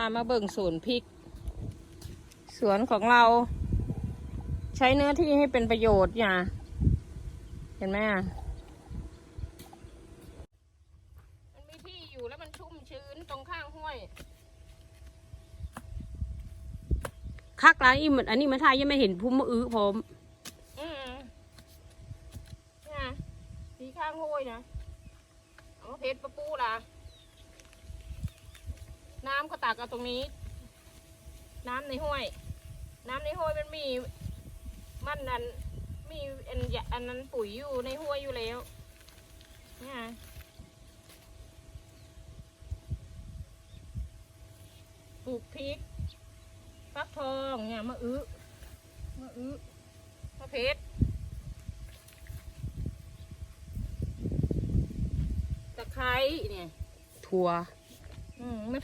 ามาเบิ่งสวนพริก สวนของเรา ใช้เนื้อที่ให้เป็นประโยชน์อย่าเห็นไหมอะมันมีที่อยู่แล้วมันชุ่มชื้นตรงข้างห้วยคักร้านอีมันอันนี้มาทายยังไม่เห็นพุ่มมะอื้อผมอืมนี่ยที่ข้างห้วยนะเอาเพชรประปูล่ะ น้ำก็ตักเอาตรงนี้ น้ำในห้วย น้ำในห้วยมันมีมันนั้นมีอันยะอันนั้นปุ๋ยอยู่ในห้วยอยู่แล้วเนี่ยปลูกพริกฟักทองเนี่ยมะอื้อมะอื้อมะเพชรตะไคร้เนี่ยถั่วอืมไม่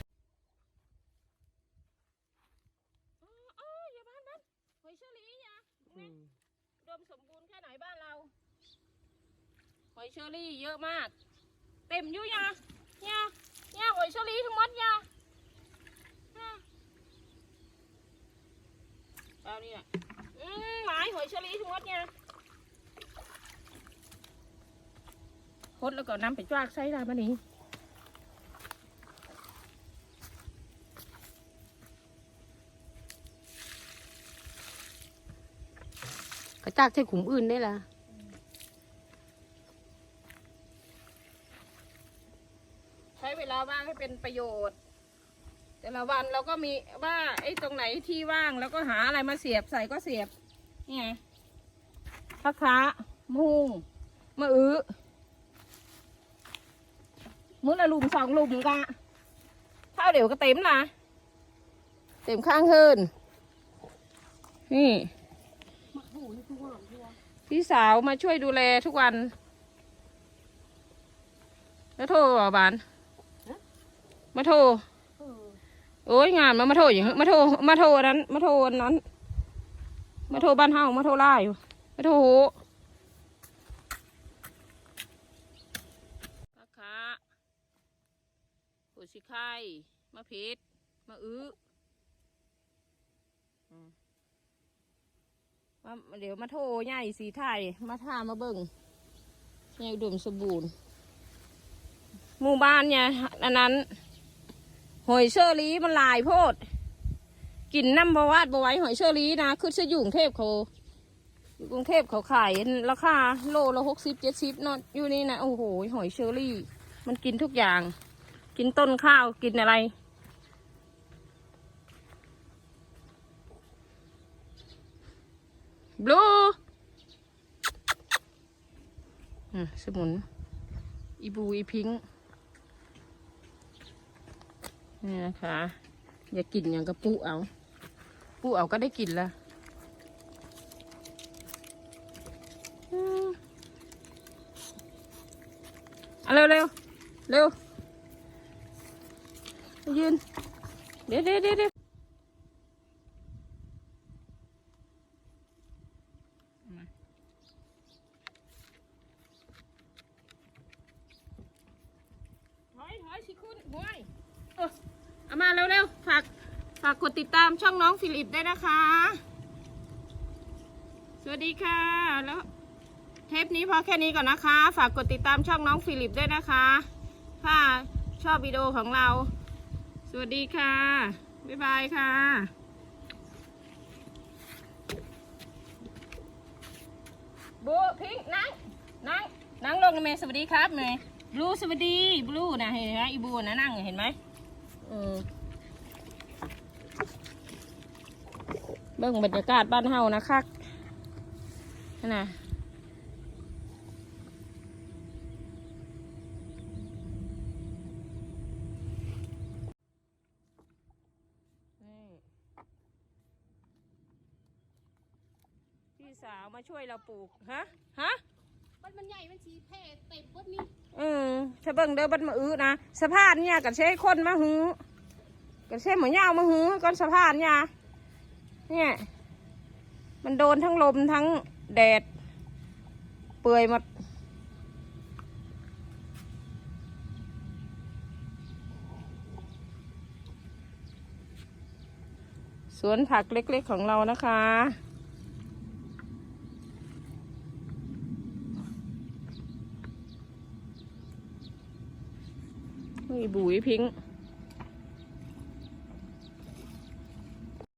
อ๋ออ๋ออย่าบ้านนั้นหอยเชอรี่อย่าเนี่ยอุดม สมบูรณ์แค่ไหนบ้านเรา หอยเชอรี่เยอะมาก เต็มอยู่ยาเนี่ยเนี่ยหอยเชอรี่ทั้งหมดยาเนี่ยเอานี่แหละอืมหมายหอยเชอรี่ทั้งหมดเนี่ยคดแล้วก็นำไปจวากใส่ได้ปะนี้ กระจากใช้ขุมอื่นได้ละใช้เวลาว่างให้เป็นประโยชน์ แต่ละวันเราก็มีว่าไอ้ตรงไหนที่ว่างแล้วก็หาอะไรมาเสียบใส่ก็เสียบนี่ไงพักค้ามุงมะอื้อมื้อละลุมสองลุมกะเท่าเดี๋ยวก็เต็มละเต็มข้างเฮินนี่ พี่สาวมาช่วยดูแลทุกวัน แล้วโทรบอกบานมาโทรโอ้ยงานมามาโทรอย่างมาโทรมาโทรอันนั้น มาโทรอันนั้น มาโทรบ้านเฮามาโทรไล่อยู่มาโทรโหมะคะหัวชิไข่มะเพชรมะอื้ออื มาเดี๋ยวมาโทรใหญ่สีไทยมาท่ามาเบิ่งเนี่ยอุมสมบูรณ์หมู่บ้านเนี่ยอันนั้นหอยเชอรี่มันลายโพดกินน้ำบวาดบไหว้หอยเชอรี่นะคือจะอยู่กรุงเทพเขากรุงเทพเขาขายราคาโลละหกสิบเจ็ดสิบเนอะอยู่นี่นะโอ้โหหอยเชอรี่ มันกินทุกอย่าง กินต้นข้าวกินอะไร บลูอืมสมุน อีบูอีพิงนี่นะคะ อย่ากินอย่างกับปูเอา ปูเอาก็ได้กินละเอาเร็วเร็วเร็วยืน เดี๋ยวเดี๋ยวเดี๋ยวเดี๋ยวถอย ถอยสิคุณหวยเออเอามาเร็วเร็วฝากฝากกดติดตามช่องน้องฟิลิปได้นะคะ สวัสดีค่ะ แล้วเทปนี้พอแค่นี้ก่อนนะคะ ฝากกดติดตามช่องน้องฟิลิปด้วยนะคะ ถ้าชอบวิดีโอของเรา สวัสดีค่ะ บ๊ายบายค่ะบูพิงค์นั่งนั่งนั่งลงนะเมย์สวัสดีครับเมย์ บลูสวัสดีบลูนะเห็นไหมอีบูนะนั่งเห็นไหมเออเบิ่งบรรยากาศบ้านเฮานะคักนั่นนะพี่สาวมาช่วยเราปลูก ฮะ ฮะ มันมันใหญ่ มันสีแพร่เต็มเบดนี่อืมถ้าเบิ่งเด้อบัดมาอื้อนะสะพานเนี่ยกับเช่คนมาหือกับเช่เหมือนยาวมาหือก้อนสะพานเนี่ยเนี่ย มันโดนทั้งลมทั้งแดด เปื่อยหมดสวนผักเล็กๆของเรานะคะ มีบุ๋ยพิงค์